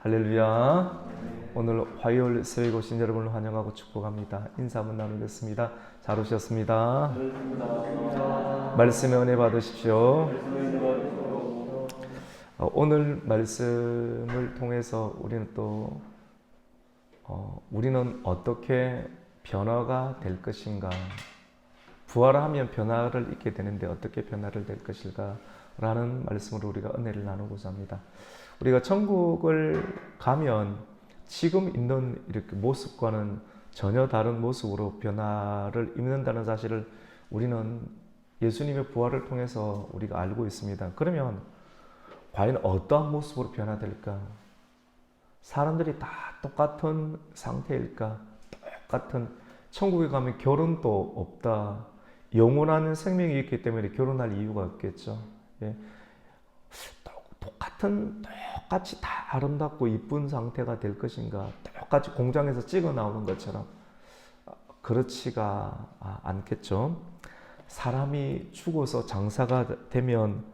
할렐루야. 오늘 화요일 새벽 오신 여러분을 환영하고 축복합니다. 인사 한번 나누겠습니다. 잘 오셨습니다. 말씀의 은혜 받으십시오. 어, 오늘 말씀을 통해서 우리는 또 어, 우리는 어떻게 변화가 될 것인가? 부활하면 변화를 있게 되는데 어떻게 변화를 될 것일까? 라는 말씀으로 우리가 은혜를 나누고자 합니다. 우리가 천국을 가면 지금 있는 이렇게 모습과는 전혀 다른 모습으로 변화를 입는다는 사실을 우리는 예수님의 부활을 통해서 우리가 알고 있습니다. 그러면 과연 어떠한 모습으로 변화될까? 사람들이 다 똑같은 상태일까? 똑같은 천국에 가면 결혼도 없다. 영원한 생명이 있기 때문에 결혼할 이유가 없겠죠. 예. 똑같은 똑같이 다 아름답고 이쁜 상태가 될 것인가? 똑같이 공장에서 찍어 나오는 것처럼 그렇지가 않겠죠. 사람이 죽어서 장사가 되면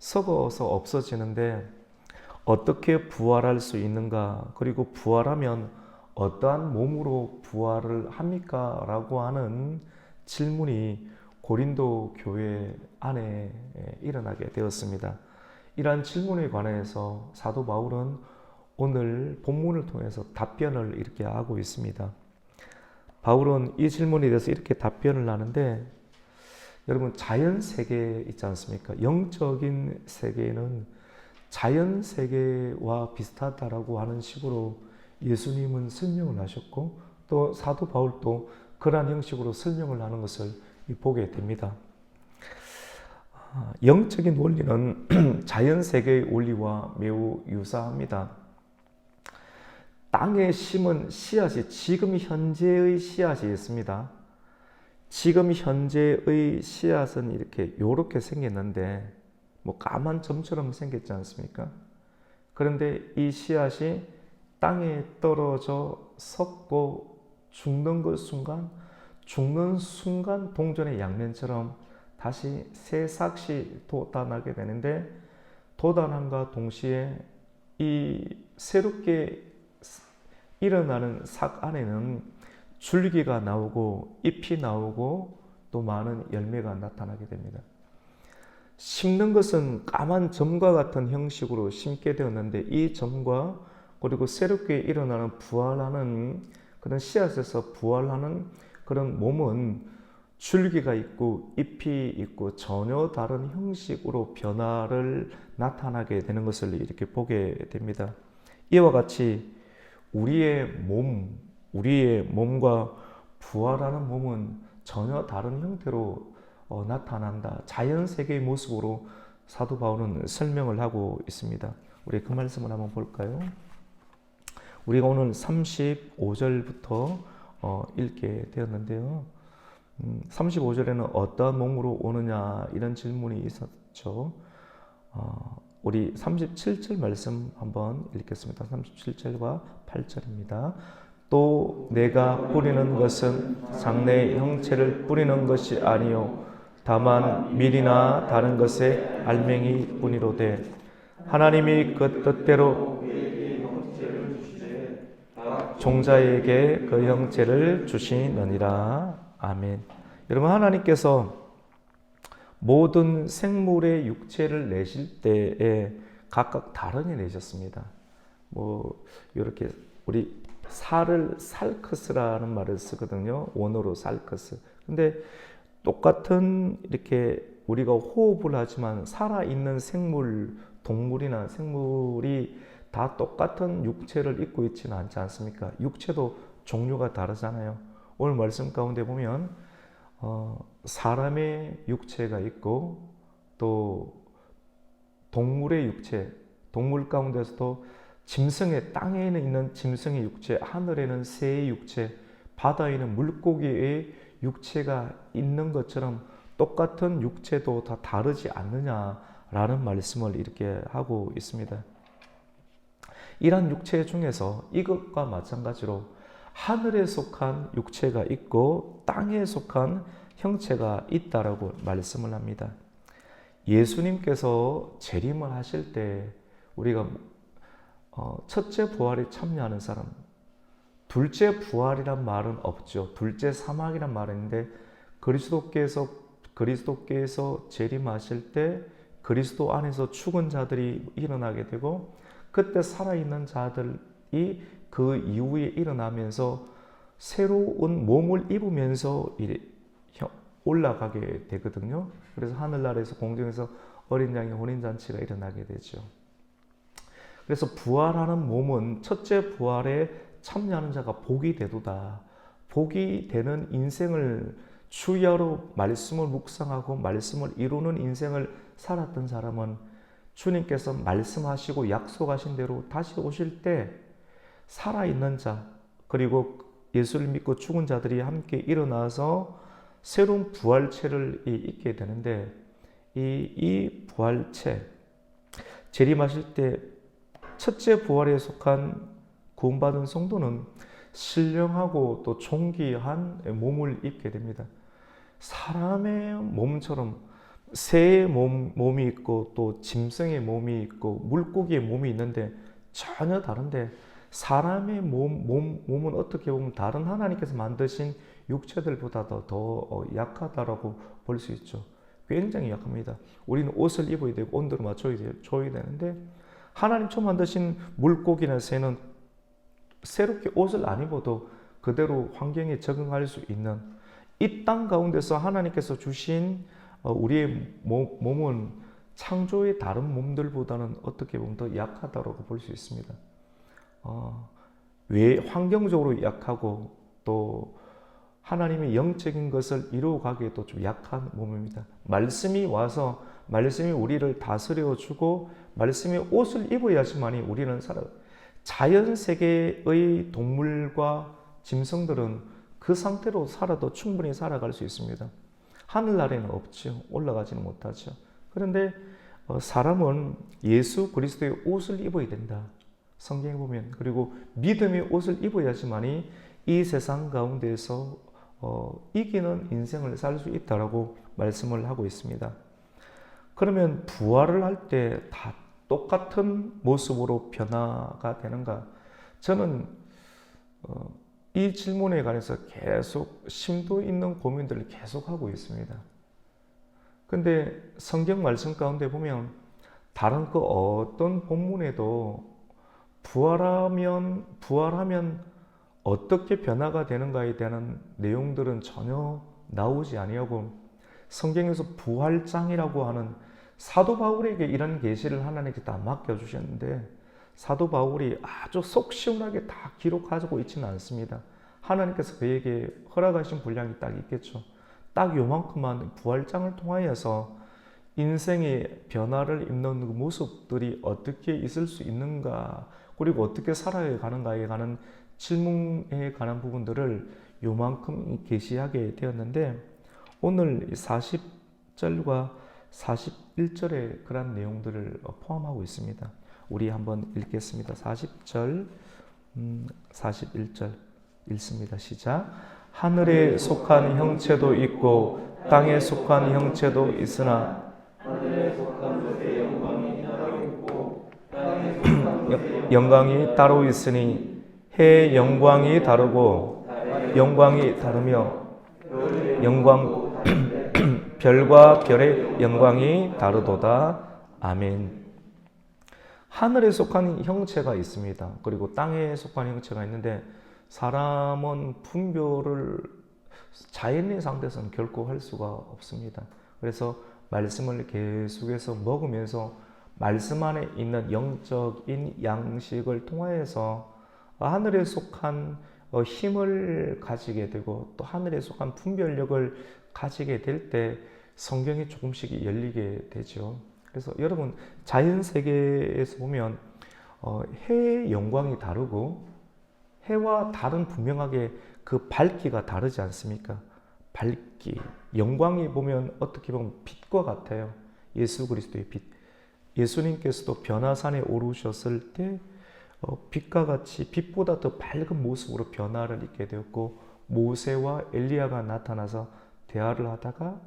썩어서 없어지는데 어떻게 부활할 수 있는가? 그리고 부활하면 어떠한 몸으로 부활을 합니까? 라고 하는 질문이 고린도 교회 안에 일어나게 되었습니다. 이러한 질문에 관해서 사도 바울은 오늘 본문을 통해서 답변을 이렇게 하고 있습니다. 바울은 이 질문에 대해서 이렇게 답변을 하는데 여러분 자연 세계 있지 않습니까? 영적인 세계는 자연 세계와 비슷하다라고 하는 식으로 예수님은 설명을 하셨고 또 사도 바울도 그러한 형식으로 설명을 하는 것을 보게 됩니다. 영적인 원리는 자연 세계의 원리와 매우 유사합니다. 땅에 심은 씨앗이 지금 현재의 씨앗이 있습니다. 지금 현재의 씨앗은 이렇게 이렇게 생겼는데 뭐 까만 점처럼 생겼지 않습니까? 그런데 이 씨앗이 땅에 떨어져 섞고 죽는 그 순간 죽는 순간 동전의 양면처럼 다시 새 삭시 돋아나게 되는데 돋아남과 동시에 이 새롭게 일어나는 삭 안에는 줄기가 나오고 잎이 나오고 또 많은 열매가 나타나게 됩니다. 심는 것은 까만 점과 같은 형식으로 심게 되었는데 이 점과 그리고 새롭게 일어나는 부활하는 그런 씨앗에서 부활하는 그런 몸은 줄기가 있고 잎이 있고 전혀 다른 형식으로 변화를 나타나게 되는 것을 이렇게 보게 됩니다. 이와 같이 우리의 몸, 우리의 몸과 부활하는 몸은 전혀 다른 형태로 어, 나타난다. 자연 세계의 모습으로 사도 바울은 설명을 하고 있습니다. 우리 그 말씀을 한번 볼까요? 우리가 오늘 35절부터 어, 읽게 되었는데요. 음, 35절에는 어떠한 몸으로 오느냐 이런 질문이 있었죠. 어, 우리 37절 말씀 한번 읽겠습니다. 37절과 8절입니다. 또 내가 뿌리는 것은 장래의 형체를 뿌리는 것이 아니요 다만 밀이나 다른 것의 알맹이 뿐이로되 하나님이 그 뜻대로 종자에게 그 형체를 주시느니라. 아멘. 여러분 하나님께서 모든 생물의 육체를 내실 때에 각각 다르게 내셨습니다. 뭐 이렇게 우리 살을 살크스라는 말을 쓰거든요. 원어로 살크스. 근데 똑같은 이렇게 우리가 호흡을 하지만 살아 있는 생물, 동물이나 생물이 다 똑같은 육체를 입고 있지는 않지 않습니까? 육체도 종류가 다르잖아요. 오늘 말씀 가운데 보면 어, 사람의 육체가 있고 또 동물의 육체, 동물 가운데서도 짐승의 땅에는 있는 짐승의 육체, 하늘에는 새의 육체, 바다에는 물고기의 육체가 있는 것처럼 똑같은 육체도 다 다르지 않느냐라는 말씀을 이렇게 하고 있습니다. 이러한 육체 중에서 이것과 마찬가지로 하늘에 속한 육체가 있고 땅에 속한 형체가 있다라고 말씀을 합니다. 예수님께서 재림을 하실 때 우리가 어, 첫째 부활에 참여하는 사람, 둘째 부활이란 말은 없죠. 둘째 사막이란 있는데 그리스도께서 그리스도께서 재림하실 때 그리스도 안에서 죽은 자들이 일어나게 되고 그때 살아있는 자들이 그 이후에 일어나면서 새로운 몸을 입으면서 올라가게 되거든요. 그래서 하늘나라에서 공중에서 어린 양의 혼인잔치가 일어나게 되죠. 그래서 부활하는 몸은 첫째 부활에 참여하는 자가 복이 되도다. 복이 되는 인생을 주야로 말씀을 묵상하고 말씀을 이루는 인생을 살았던 사람은 주님께서 말씀하시고 약속하신 대로 다시 오실 때 살아있는 자 그리고 예수를 믿고 죽은 자들이 함께 일어나서 새로운 부활체를 입게 되는데 이, 이 부활체 재림하실 때 첫째 부활에 속한 구원받은 성도는 신령하고 또 존귀한 몸을 입게 됩니다. 사람의 몸처럼 새의 몸, 몸이 있고 또 짐승의 몸이 있고 물고기의 몸이 있는데 전혀 다른데 사람의 몸, 몸, 몸은 어떻게 보면 다른 하나님께서 만드신 육체들보다도 더 어, 약하다라고 볼 수 있죠. 굉장히 약합니다. 우리는 옷을 입어야 되고 온도를 맞춰야 되는데 하나님 처음 만드신 물고기나 새는 새롭게 옷을 안 입어도 그대로 환경에 적응할 수 있는 이 땅 가운데서 하나님께서 주신 어, 우리의 몸은 창조의 다른 몸들보다는 어떻게 보면 더 약하다고 볼 수 있습니다. 어, 왜 환경적으로 약하고 또 하나님의 영적인 것을 이루어가기에도 좀 약한 몸입니다. 말씀이 와서 말씀이 우리를 다스려 주고 말씀의 옷을 입어야지만이 우리는 살아. 자연 세계의 동물과 짐승들은 그 상태로 살아도 충분히 살아갈 수 있습니다. 하늘나라에는 없죠. 올라가지는 못하죠. 그런데 어, 사람은 예수 그리스도의 옷을 입어야 된다. 성경에 보면 그리고 믿음의 옷을 입어야지만이 이 세상 가운데서 어, 이기는 인생을 살 수 있다라고 말씀을 하고 있습니다. 그러면 부활을 할 때 다 똑같은 모습으로 변화가 되는가? 저는 어, 이 질문에 관해서 계속 심도 있는 고민들을 계속 하고 있습니다. 근데 성경 말씀 가운데 보면 다른 그 어떤 본문에도 부활하면 부활하면 어떻게 변화가 되는가에 대한 내용들은 전혀 나오지 아니하고 성경에서 부활장이라고 하는 사도 바울에게 이런 계시를 하나님께 다 맡겨 주셨는데 사도 바울이 아주 속 시원하게 다 기록하고 있지는 않습니다. 하나님께서 그에게 허락하신 분량이 딱 있겠죠. 딱 요만큼만 부활장을 통하여서 인생의 변화를 입는 그 모습들이 어떻게 있을 수 있는가, 그리고 어떻게 살아야 가는가에 관한 질문에 관한 부분들을 요만큼 게시하게 되었는데 오늘 40절과 41절에 그런 내용들을 포함하고 있습니다. 우리 한번 읽겠습니다. 40절, 음, 41절 읽습니다. 시작. 하늘에 속한 형체도 있고 땅에 속한 형체도 있으나 영광이 따로 있으니 해의 영광이 다르고 영광이 다르며 영광 별과 별의 영광이 다르도다. 아멘. 하늘에 속한 형체가 있습니다. 그리고 땅에 속한 형체가 있는데 사람은 분별을 자연의 상태에서는 결코 할 수가 없습니다. 그래서 말씀을 계속해서 먹으면서 말씀 안에 있는 영적인 양식을 통하여서 하늘에 속한 어, 힘을 가지게 되고 또 하늘에 속한 분별력을 가지게 될 때 성경이 조금씩 열리게 되죠. 그래서 여러분 자연 세계에서 보면 어, 해의 영광이 다르고 해와 다른 분명하게 그 밝기가 다르지 않습니까? 밝기, 영광이 보면 어떻게 보면 빛과 같아요. 예수 그리스도의 빛. 예수님께서도 변화산에 오르셨을 때 어, 빛과 같이 빛보다 더 밝은 모습으로 변화를 입게 되었고 모세와 엘리야가 나타나서 대화를 하다가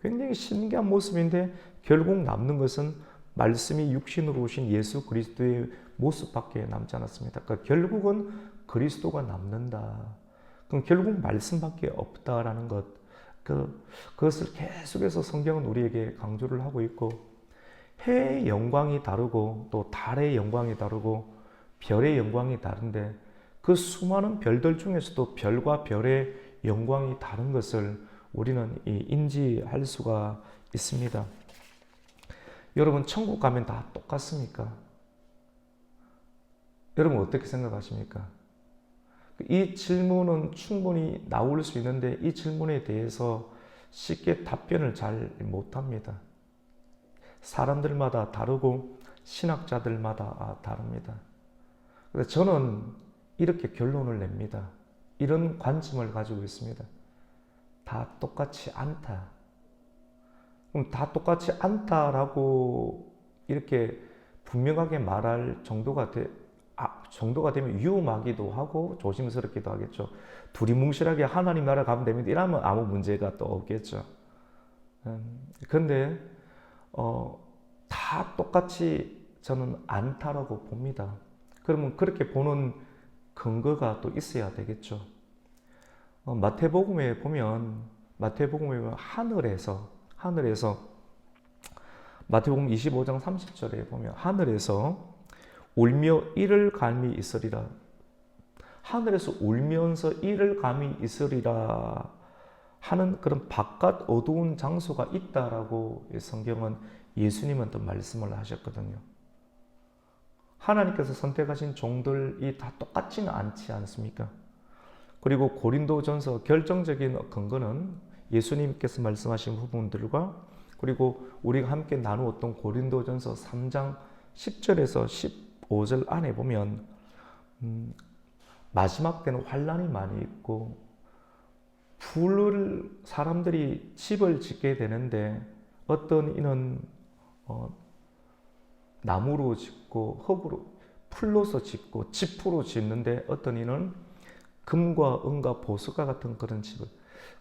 굉장히 신기한 모습인데 결국 남는 것은 말씀이 육신으로 오신 예수 그리스도의 모습밖에 남지 않았습니다. 그러니까 결국은 그리스도가 남는다. 그럼 결국 말씀밖에 없다라는 것. 그, 그것을 계속해서 성경은 우리에게 강조를 하고 있고, 해의 영광이 다르고, 또 달의 영광이 다르고, 별의 영광이 다른데, 그 수많은 별들 중에서도 별과 별의 영광이 다른 것을 우리는 인지할 수가 있습니다. 여러분, 천국 가면 다 똑같습니까? 여러분, 어떻게 생각하십니까? 이 질문은 충분히 나올 수 있는데 이 질문에 대해서 쉽게 답변을 잘 못합니다. 사람들마다 다르고 신학자들마다 다릅니다. 그래서 저는 이렇게 결론을 냅니다. 이런 관점을 가지고 있습니다. 다 똑같이 않다. 그럼 다 똑같이 않다라고 이렇게 분명하게 말할 정도가 되, 아, 정도가 되면 위험하기도 하고 조심스럽기도 하겠죠. 둘이 뭉실하게 하나님 나라 가면 됩니다. 이러면 아무 문제가 또 없겠죠. 음, 근데 어, 다 똑같이 저는 않다라고 봅니다. 그러면 그렇게 보는 근거가 또 있어야 되겠죠. 어, 마태복음에 보면 마태복음에 보면 하늘에서 하늘에서 마태복음 25장 30절에 보면 하늘에서 울며 이를 감이 있으리라. 하늘에서 울면서 이를 감이 있으리라 하는 그런 바깥 어두운 장소가 있다라고 성경은 예수님은 또 말씀을 하셨거든요. 하나님께서 선택하신 종들이 다 똑같지는 않지 않습니까? 그리고 고린도전서 결정적인 근거는 예수님께서 말씀하신 부분들과 그리고 우리가 함께 나누었던 고린도전서 3장 10절에서 15절 안에 보면 음, 마지막 때는 환란이 많이 있고 불을 사람들이 집을 짓게 되는데 어떤 이는 어, 나무로 짓고 흙으로 풀로서 짓고 지푸로 짓는데 어떤 이는 금과 은과 보석과 같은 그런 집을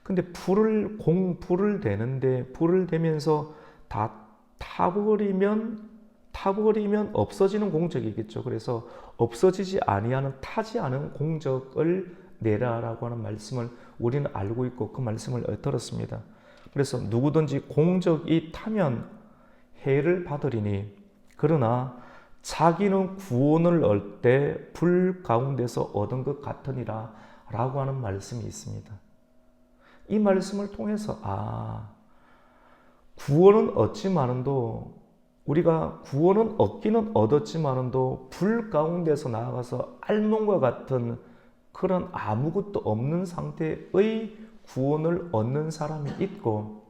근데 불을 공 불을 대는데 불을 대면서 다 타버리면 타버리면 없어지는 공적이겠죠. 그래서 없어지지 아니하는 타지 않은 공적을 내라라고 하는 말씀을 우리는 알고 있고 그 말씀을 들었습니다. 그래서 누구든지 공적이 타면 해를 받으리니 그러나 자기는 구원을 얻을 때 불 가운데서 얻은 것 같으니라 라고 하는 말씀이 있습니다. 이 말씀을 통해서 아 구원은 얻지만은도 우리가 구원은 얻기는 얻었지만은도 불 가운데서 나아가서 알몸과 같은 그런 아무것도 없는 상태의 구원을 얻는 사람이 있고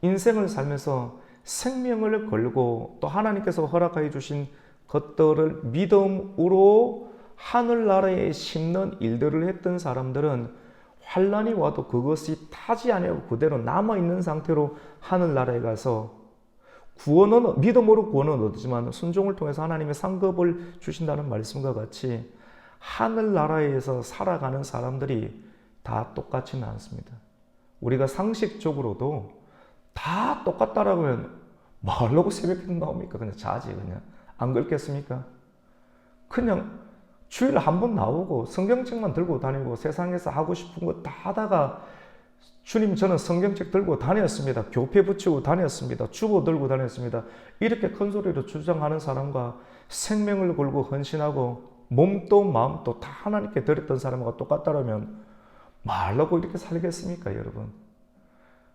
인생을 살면서 생명을 걸고 또 하나님께서 허락하여 주신 것들을 믿음으로 하늘나라에 심는 일들을 했던 사람들은 환란이 와도 그것이 타지 아니하고 그대로 남아 있는 상태로 하늘나라에 가서 구원은 믿음으로 구원은 얻지만 순종을 통해서 하나님의 상급을 주신다는 말씀과 같이 하늘나라에서 살아가는 사람들이 다 똑같지는 않습니다. 우리가 상식적으로도 다 똑같다라고 하면 말라고 새벽에 나옵니까? 그냥 자지 그냥 안 그렇겠습니까? 그냥 주일 한 번 나오고 성경책만 들고 다니고 세상에서 하고 싶은 거 다 하다가 주님 저는 성경책 들고 다녔습니다. 교패 붙이고 다녔습니다. 주보 들고 다녔습니다. 이렇게 큰 소리로 주장하는 사람과 생명을 걸고 헌신하고 몸도 마음도 다 하나님께 드렸던 사람과 똑같다면 말라고 이렇게 살겠습니까, 여러분?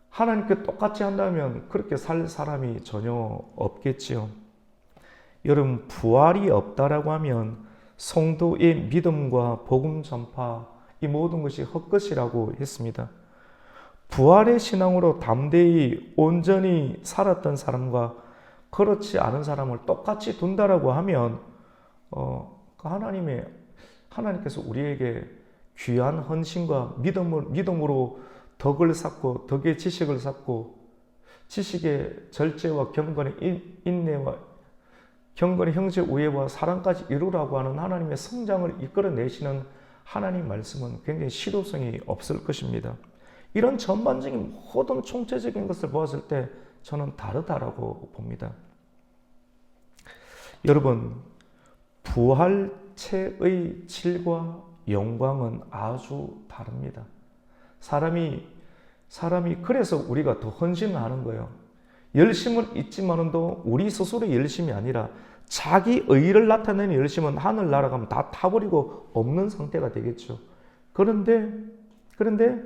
하나님께 똑같이 한다면 그렇게 살 사람이 전혀 없겠지요. 여러분, 부활이 없다라고 하면 성도의 믿음과 복음 전파 이 모든 것이 헛것이라고 했습니다. 부활의 신앙으로 담대히 온전히 살았던 사람과 그렇지 않은 사람을 똑같이 둔다라고 하면 어, 그 하나님의 하나님께서 우리에게 귀한 헌신과 믿음을, 믿음으로 덕을 쌓고 덕의 지식을 쌓고 지식의 절제와 경건의 인내와 경건의 형제 우애와 사랑까지 이루라고 하는 하나님의 성장을 이끌어내시는 하나님 말씀은 굉장히 실효성이 없을 것입니다. 이런 전반적인 모든 총체적인 것을 보았을 때 저는 다르다라고 봅니다. 여러분, 부활체의 질과 영광은 아주 다릅니다. 사람이 사람이 그래서 우리가 더 헌신하는 거예요. 열심은 있지만은도 우리 스스로의 열심이 아니라 자기 의를 나타내는 열심은 하늘 날아가면 다 타버리고 없는 상태가 되겠죠. 그런데 그런데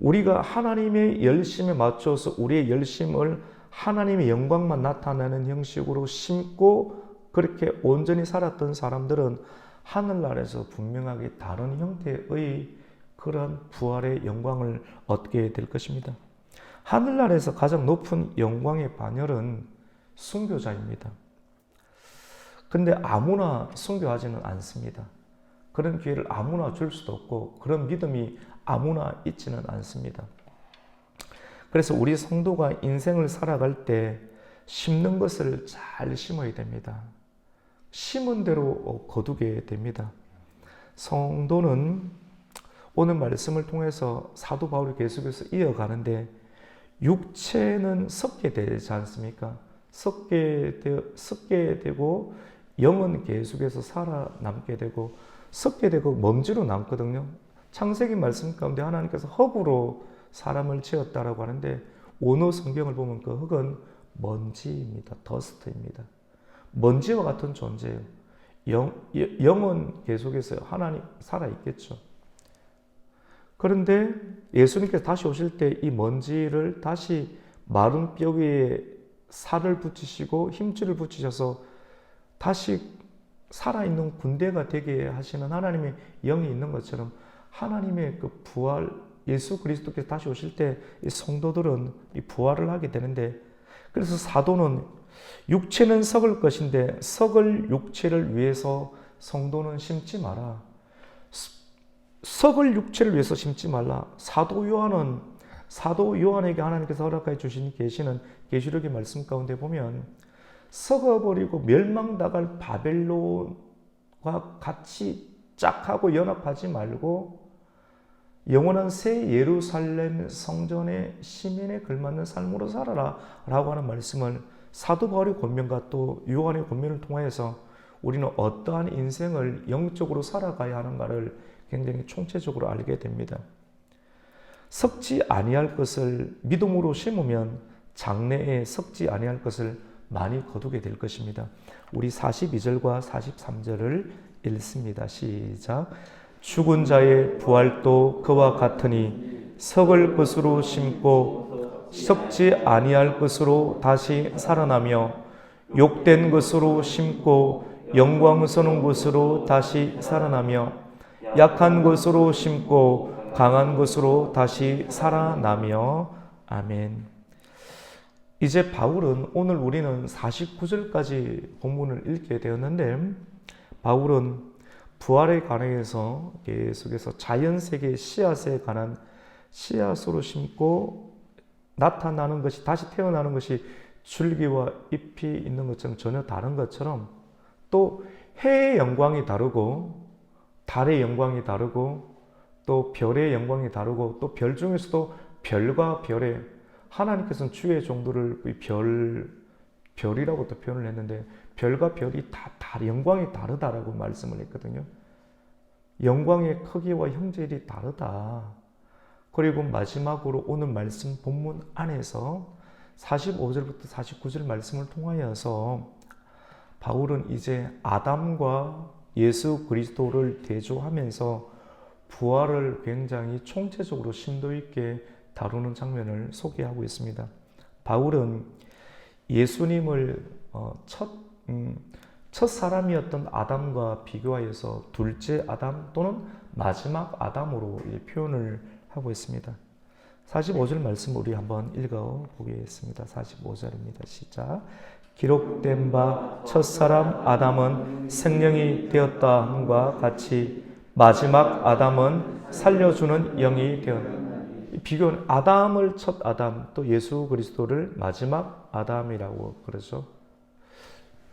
우리가 하나님의 열심에 맞춰서 우리의 열심을 하나님의 영광만 나타내는 형식으로 심고 그렇게 온전히 살았던 사람들은 하늘나라에서 분명하게 다른 형태의 그런 부활의 영광을 얻게 될 것입니다. 하늘나라에서 가장 높은 영광의 반열은 순교자입니다. 근데 아무나 순교하지는 않습니다. 그런 기회를 아무나 줄 수도 없고 그런 믿음이 아무나 있지는 않습니다. 그래서 우리 성도가 인생을 살아갈 때 심는 것을 잘 심어야 됩니다. 심은 대로 거두게 됩니다. 성도는 오늘 말씀을 통해서 사도 바울이 계속해서 이어가는데 육체는 썩게 되지 않습니까? 썩게, 되, 썩게 되고 영은 계속해서 살아남게 되고 썩게 되고 먼지로 남거든요. 창세기 말씀 가운데 하나님께서 흙으로 사람을 지었다라고 하는데 원어 성경을 보면 그 흙은 먼지입니다. 더스트입니다. 먼지와 같은 존재예요. 영, 영은 계속해서 하나님 살아있겠죠. 그런데 예수님께서 다시 오실 때 이 먼지를 다시 마른 뼈 위에 살을 붙이시고 힘줄을 붙이셔서 다시 살아있는 군대가 되게 하시는 하나님의 영이 있는 것처럼 하나님의 그 부활, 예수 그리스도께서 다시 오실 때 이 성도들은 이 부활을 하게 되는데 그래서 사도는 육체는 썩을 것인데 썩을 육체를 위해서 성도는 심지 마라. 썩을 육체를 위해서 심지 말라. 사도 요한은 사도 요한에게 하나님께서 허락해 주신 계시는 계시록의 말씀 가운데 보면 썩어버리고 멸망당할 바벨론과 같이 짝하고 연합하지 말고 영원한 새 예루살렘 성전의 시민에 걸맞는 삶으로 살아라 라고 하는 말씀을 사도 바울의 권면과 또 요한의 권면을 통하여서 우리는 어떠한 인생을 영적으로 살아가야 하는가를 굉장히 총체적으로 알게 됩니다. 썩지 아니할 것을 믿음으로 심으면 장래에 썩지 아니할 것을 많이 거두게 될 것입니다. 우리 42절과 43절을 읽습니다. 시작. 죽은 자의 부활도 그와 같으니 썩을 것으로 심고 썩지 아니할 것으로 다시 살아나며 욕된 것으로 심고 영광스러운 것으로 다시 살아나며 약한 것으로 심고 강한 것으로 다시 살아나며 아멘. 이제 바울은 오늘 우리는 49절까지 본문을 읽게 되었는데 바울은 부활에 관해서 계속해서 자연 세계 씨앗에 관한 씨앗으로 심고 나타나는 것이 다시 태어나는 것이 줄기와 잎이 있는 것처럼 전혀 다른 것처럼 또 해의 영광이 다르고 달의 영광이 다르고 또 별의 영광이 다르고 또 별 중에서도 별과 별의 하나님께서는 주의 정도를 별 별이라고 또 표현을 했는데 별과 별이 다, 다 영광이 다르다라고 말씀을 했거든요. 영광의 크기와 형질이 다르다. 그리고 마지막으로 오늘 말씀 본문 안에서 45절부터 49절 말씀을 통하여서 바울은 이제 아담과 예수 그리스도를 대조하면서 부활을 굉장히 총체적으로 심도 있게 다루는 장면을 소개하고 있습니다. 바울은 예수님을 어, 첫, 음, 첫 사람이었던 아담과 비교하여서 둘째 아담 또는 마지막 아담으로 표현을 하고 있습니다. 45절 말씀 우리 한번 읽어 보겠습니다. 45절입니다. 시작. 기록된 바 첫사람 아담은 생명이 되었다 함과 같이 마지막 아담은 살려주는 영이 되었다. 비교는 아담을 첫 아담 또 예수 그리스도를 마지막 아담이라고 그러죠.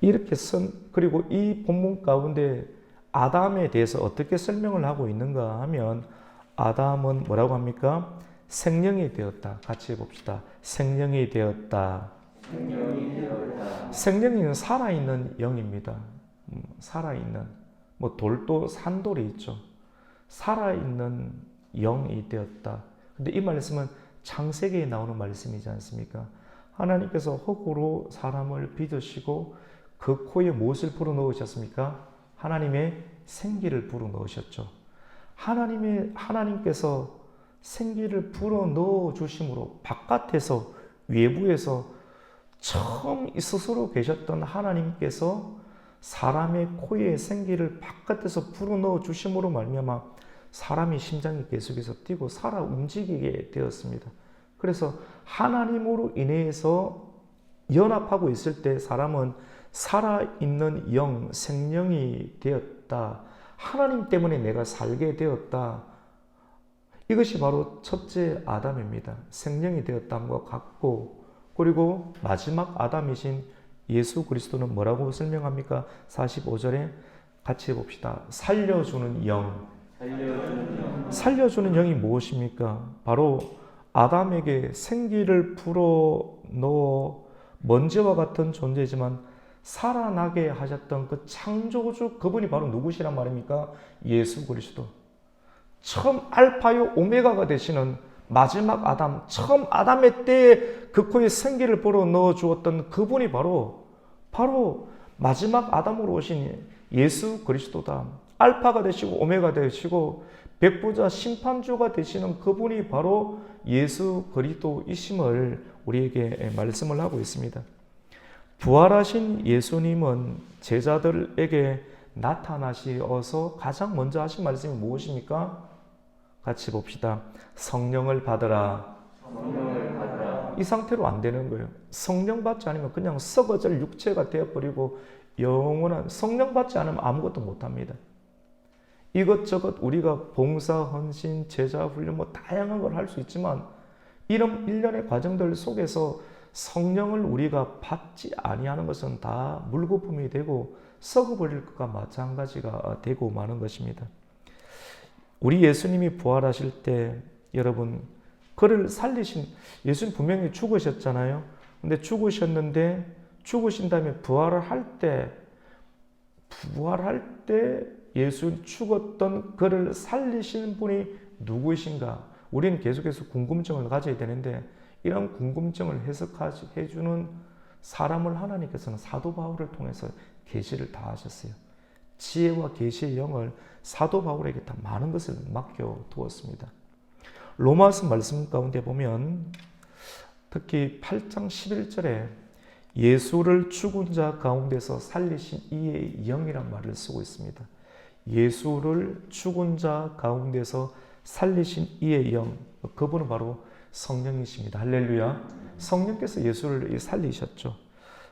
이렇게 쓴 그리고 이 본문 가운데 아담에 대해서 어떻게 설명을 하고 있는가 하면 아담은 뭐라고 합니까? 생명이 되었다. 같이 봅시다. 생명이 되었다. 생명이 되었다. 생명이 살아있는 영입니다. 음, 살아있는 뭐 돌도 산돌이 있죠. 살아있는 영이 되었다. 근데 이 말씀은 창세기에 나오는 말씀이지 않습니까? 하나님께서 흙으로 사람을 빚으시고 그 코에 무엇을 불어 넣으셨습니까? 하나님의 생기를 불어 넣으셨죠. 하나님의 하나님께서 생기를 불어 넣어 주심으로 바깥에서 외부에서 처음 스스로 계셨던 하나님께서 사람의 코에 생기를 바깥에서 불어 넣어 주심으로 말미암아 사람이 심장이 계속해서 뛰고 살아 움직이게 되었습니다. 그래서 하나님으로 인해서 연합하고 있을 때 사람은 살아있는 영, 생명이 되었다. 하나님 때문에 내가 살게 되었다. 이것이 바로 첫째 아담입니다. 생명이 되었다과 같고, 그리고 마지막 아담이신 예수 그리스도는 뭐라고 설명합니까? 45절에 같이 봅시다. 살려주는 영. 살려주는 영이 무엇입니까? 바로 아담에게 생기를 불어 넣어 먼지와 같은 존재지만 살아나게 하셨던 그 창조주 그분이 바로 누구시란 말입니까? 예수 그리스도. 처음 알파요 오메가가 되시는 마지막 아담, 처음 아담의 때에 그 코에 생기를 불어 넣어 주었던 그분이 바로 바로 마지막 아담으로 오신 예수 그리스도다. 알파가 되시고 오메가 되시고 백부자 심판주가 되시는 그분이 바로 예수 그리스도이심을 우리에게 말씀을 하고 있습니다. 부활하신 예수님은 제자들에게 나타나시어서 가장 먼저 하신 말씀이 무엇입니까? 같이 봅시다. 성령을 받으라. 이 상태로 안 되는 거예요. 성령 받지 않으면 그냥 썩어질 육체가 되어버리고 영원한 성령 받지 않으면 아무것도 못합니다. 이것저것 우리가 봉사, 헌신, 제자 훈련 뭐 다양한 걸 할 수 있지만 이런 일련의 과정들 속에서 성령을 우리가 받지 아니하는 것은 다 물거품이 되고 썩어버릴 것과 마찬가지가 되고 마는 것입니다. 우리 예수님이 부활하실 때 여러분 그를 살리신 예수님 분명히 죽으셨잖아요. 근데 죽으셨는데 죽으신 다음에 부활을 할 때 부활할 때 예수 죽었던 그를 살리신 분이 누구이신가? 우리는 계속해서 궁금증을 가져야 되는데 이런 궁금증을 해석해 주는 사람을 하나님께서는 사도 바울을 통해서 계시를 다 하셨어요. 지혜와 계시의 영을 사도 바울에게 다 많은 것을 맡겨 두었습니다. 로마서 말씀 가운데 보면 특히 8장 11절에 예수를 죽은 자 가운데서 살리신 이의 영이란 말을 쓰고 있습니다. 예수를 죽은 자 가운데서 살리신 이의 영, 그분은 바로 성령이십니다. 할렐루야. 성령께서 예수를 살리셨죠.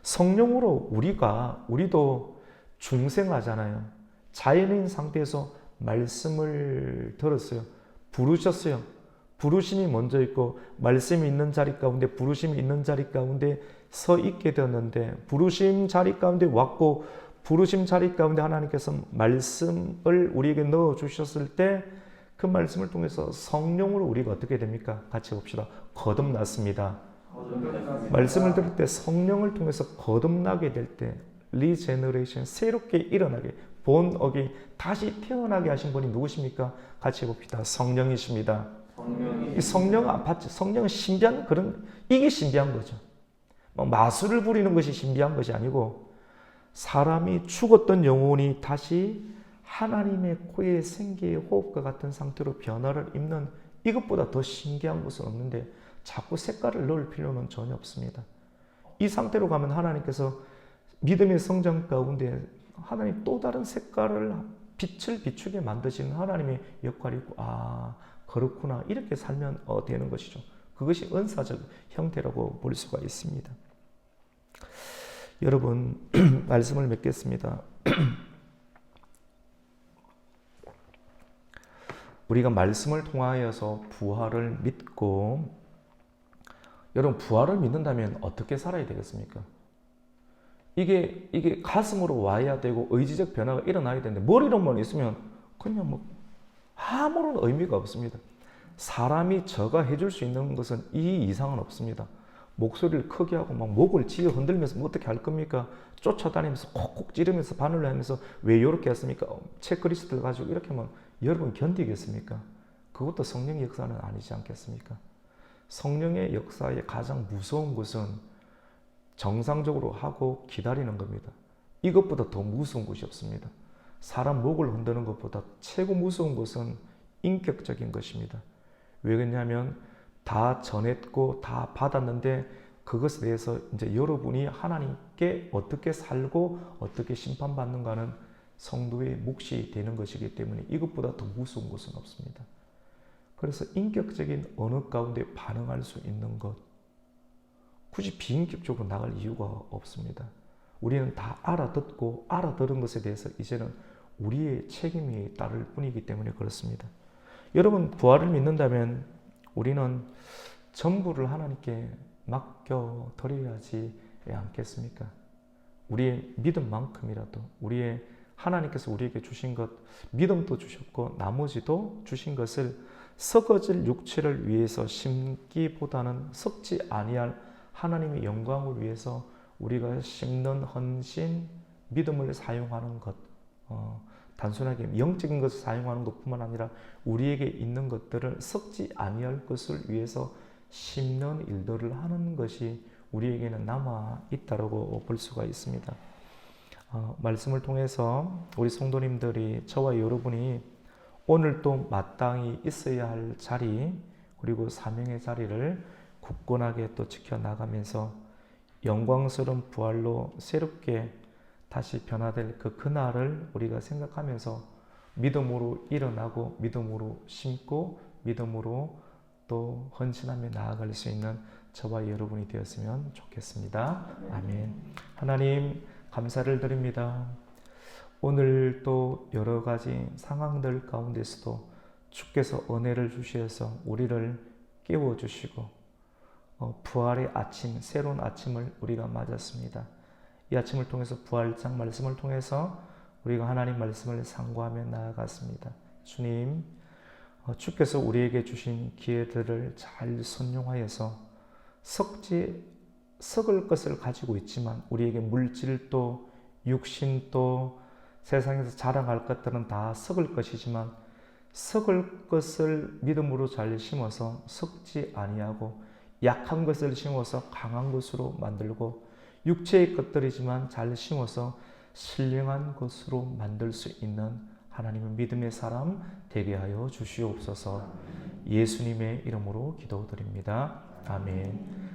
성령으로 우리가, 우리도 중생하잖아요. 자연인 상태에서 말씀을 들었어요. 부르셨어요. 부르심이 먼저 있고, 말씀이 있는 자리 가운데, 부르심이 있는 자리 가운데 서 있게 되었는데, 부르심 자리 가운데 왔고, 부르심 자리 가운데 하나님께서 말씀을 우리에게 넣어 주셨을 때 그 말씀을 통해서 성령으로 우리가 어떻게 됩니까? 같이 봅시다. 거듭났습니다. 말씀을 들을 때 성령을 통해서 거듭나게 될 때 리제너레이션 새롭게 일어나게 본 어기 다시 태어나게 하신 분이 누구십니까? 같이 봅시다. 성령이십니다. 성령이. 이 성령 성령은 신비한 그런 이게 신비한 거죠. 뭐 마술을 부리는 것이 신비한 것이 아니고 사람이 죽었던 영혼이 다시 하나님의 코에 생기의 호흡과 같은 상태로 변화를 입는 이것보다 더 신기한 것은 없는데 자꾸 색깔을 넣을 필요는 전혀 없습니다. 이 상태로 가면 하나님께서 믿음의 성장 가운데 하나님 또 다른 색깔을 빛을 비추게 만드시는 하나님의 역할이 있고 아 그렇구나 이렇게 살면 어, 되는 것이죠. 그것이 은사적 형태라고 볼 수가 있습니다. 여러분 말씀을 맺겠습니다. 우리가 말씀을 통하여서 부활을 믿고 여러분 부활을 믿는다면 어떻게 살아야 되겠습니까? 이게 이게 가슴으로 와야 되고 의지적 변화가 일어나야 되는데 머리로만 있으면 그냥 뭐 아무런 의미가 없습니다. 사람이 저가 해줄 수 있는 것은 이 이상은 없습니다. 목소리를 크게 하고 막 목을 쥐어 흔들면서 뭐 어떻게 할 겁니까? 쫓아다니면서 콕콕 찌르면서 바늘로 하면서 왜 이렇게 했습니까? 어, 체크리스트를 가지고 이렇게 하면 여러분 견디겠습니까? 그것도 성령의 역사는 아니지 않겠습니까? 성령의 역사의 가장 무서운 것은 정상적으로 하고 기다리는 겁니다. 이것보다 더 무서운 것이 없습니다. 사람 목을 흔드는 것보다 최고 무서운 것은 인격적인 것입니다. 왜 그러냐면 다 전했고 다 받았는데 그것에 대해서 이제 여러분이 하나님께 어떻게 살고 어떻게 심판받는가는 성도의 몫이 되는 것이기 때문에 이것보다 더 무서운 것은 없습니다. 그래서 인격적인 언어 가운데 반응할 수 있는 것, 굳이 비인격적으로 나갈 이유가 없습니다. 우리는 다 알아듣고 알아들은 것에 대해서 이제는 우리의 책임이 따를 뿐이기 때문에 그렇습니다. 여러분 부활을 믿는다면 우리는 전부를 하나님께 맡겨 드려야지 않겠습니까? 우리의 믿음만큼이라도 우리의 하나님께서 우리에게 주신 것 믿음도 주셨고 나머지도 주신 것을 썩어질 육체를 위해서 심기보다는 썩지 아니할 하나님의 영광을 위해서 우리가 심는 헌신 믿음을 사용하는 것 어, 단순하게 영적인 것을 사용하는 것뿐만 아니라 우리에게 있는 것들을 썩지 아니할 것을 위해서 심는 일들을 하는 것이 우리에게는 남아 있다라고 볼 수가 있습니다. 어, 말씀을 통해서 우리 성도님들이 저와 여러분이 오늘 또 마땅히 있어야 할 자리 그리고 사명의 자리를 굳건하게 또 지켜 나가면서 영광스러운 부활로 새롭게 다시 변화될 그 그날을 우리가 생각하면서 믿음으로 일어나고 믿음으로 심고 믿음으로 또 헌신하며 나아갈 수 있는 저와 여러분이 되었으면 좋겠습니다. 아멘. 하나님 감사를 드립니다. 오늘 또 여러 가지 상황들 가운데서도 주께서 은혜를 주시어서 우리를 깨워 주시고 어, 부활의 아침, 새로운 아침을 우리가 맞았습니다. 이 아침을 통해서 부활장 말씀을 통해서 우리가 하나님 말씀을 상고하며 나아갔습니다. 주님, 어, 주께서 우리에게 주신 기회들을 잘 선용하여서 썩지 썩을 것을 가지고 있지만 우리에게 물질도 육신도 세상에서 자랑할 것들은 다 썩을 것이지만 썩을 것을 믿음으로 잘 심어서 썩지 아니하고 약한 것을 심어서 강한 것으로 만들고 육체의 것들이지만 잘 심어서 신령한 것으로 만들 수 있는 하나님의 믿음의 사람 되게 하여 주시옵소서 예수님의 이름으로 기도드립니다. 아멘.